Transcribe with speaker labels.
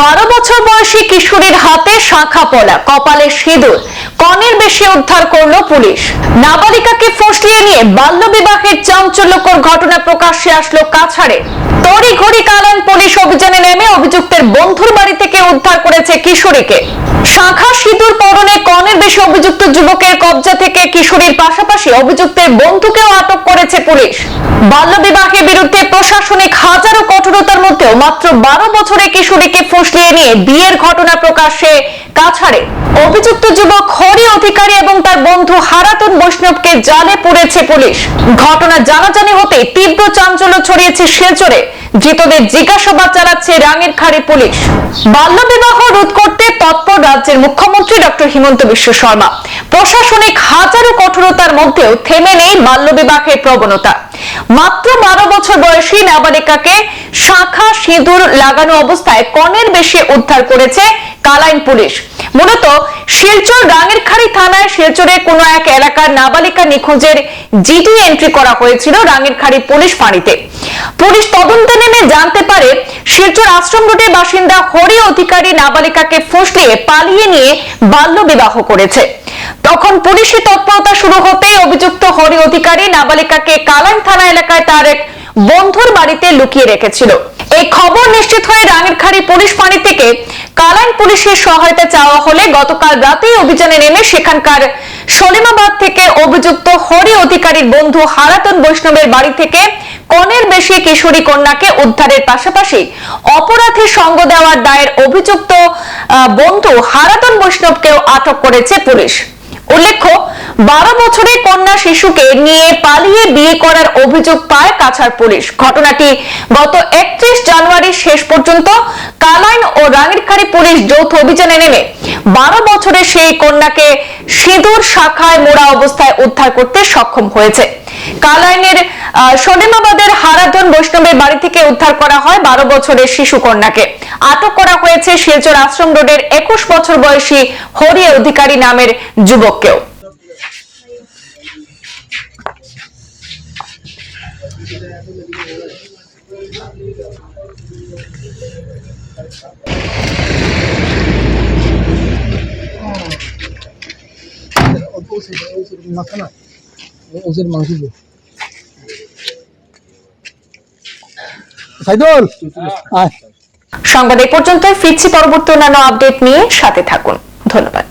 Speaker 1: বারো বছর বয়সী কিশোরীর হাতে শাঁখা পলা কপালে সিঁদুর। কনের বেশি উদ্ধার করল পুলিশ। নাবালিকাকে ফসলিয়ে নিয়ে বাল্য বিবাহের চাঞ্চল্যকর ঘটনা প্রকাশ্যে আসলো কাছাড়ে। তড়ি ঘড়ি কালান পুলিশ অভিযানে নেমে অভিযুক্তের বন্ধুর বাড়ি থেকে উদ্ধার করেছে কিশোরীকে। শাখা সিঁদুর পরনে কনের বেশি অভিযুক্ত যুবকের কবজা থেকে কিশোরীর পাশাপাশি অভিযুক্তের বন্ধুকেও আটক করেছে পুলিশ। বাল্য বিবাহের বিরুদ্ধে প্রশাসনিক হাজারো কঠোরতার মধ্যেও মাত্র বারো বছরে কিশোরীকে ফসলিয়ে নিয়ে বিয়ের ঘটনা প্রকাশ্যে কাছাড়ে। অভিযুক্ত যুবক হরি অধিকারী এবং তার বন্ধু হারাতন বৈষ্ণবকে জালে পুড়েছে পুলিশ। ঘটনা জানাজানি হতে তীব্র চাঞ্চল্য ছড়িয়েছে শিলচরে। ধৃতদের জিজ্ঞাসাবাদ চালাচ্ছে রাঙের খাড়ি পুলিশ। বাল্য বিবাহ রোধ করতে তৎপর রাজ্যের মুখ্যমন্ত্রী ডক্টর হিমন্ত বিশ্ব শর্মা। প্রশাসনিক হাজারো কঠোরতার মধ্যেও থেমে নেই বাল্য বিবাহের প্রবণতা। মাত্র বারো বছর বয়সী নাবালিকাকে শাখা সিঁদুর লাগানো অবস্থায় কনের বেশি উদ্ধার করেছে কালাইন পুলিশ। মূলত শিলচর রাঙেরখাড়ি থানায় শিলচরের কোনো এক এলাকার নাবালিকা নিখোঁজের জিডি এন্ট্রি করা হয়েছিল রাঙেরখাড়ি পুলিশ ফাঁড়িতে। পুলিশ তদন্তে নেমে জানতে পারে শিলচর আশ্রম রোডের বাসিন্দা হরি অধিকারী নাবালিকাকে ফসলিয়ে পালিয়ে নিয়ে বাল্য বিবাহ করেছে। তখন পুলিশি তৎপরতা শুরু হতেই অভিযুক্ত হরি অধিকারী নাবালিকাকে কালাইন থানা এলাকায় তার এক বন্ধুর বাড়িতে লুকিয়ে রেখেছিল। এই খবর নিশ্চিত হয়ে রাঙেরখাড়ি পুলিশ ফাঁড়ি থেকে কালাইন পুলিশের সহায়তা চাওয়া হলে গতকাল রাতেই অভিযানে নেমে সেখানকার সলিমাবাদ থেকে অভিযুক্ত হরি অধিকারীর বন্ধু হারাতন বৈষ্ণবের বাড়ি থেকে কনের বেশি কিশোরী কন্যাকে উদ্ধারের পাশাপাশি অপরাধী সঙ্গ দেওয়ার দায়ের অভিযুক্ত বন্ধু হারাতন বৈষ্ণবকেও আটক করেছে পুলিশ। উল্লেখ্য, বারো বছরের কন্যা শিশুকে নিয়ে পালিয়ে বিয়ে করার অভিযোগ পায় কাছাড় পুলিশ। ঘটনাটি গত একত্রিশ জানুয়ারি শেষ পর্যন্ত কালাইন ও রাঙিরখাড়ি পুলিশ যৌথ অভিযানে নেমে বারো বছরের সেই কন্যাকে সিঁদুর শাখায় মোড়া অবস্থায় উদ্ধার করতে সক্ষম হয়েছে। কালাইনের সলিমাবাদের হারাধন বৈষ্ণবের বাড়ি থেকে উদ্ধার করা হয় বারো বছরের শিশু কন্যাকে আটক করা হয়েছে শিলচর আশ্রম রোডের একুশ বছর বয়সী হরি অধিকারী নামের যুবককেও
Speaker 2: মাথা না ওদের মাংস সাইদুল
Speaker 1: সংবাদ পর্যন্ত ফিরছি পরবর্তী অন্যান্য আপডেট নিয়ে সাথে থাকুন। ধন্যবাদ।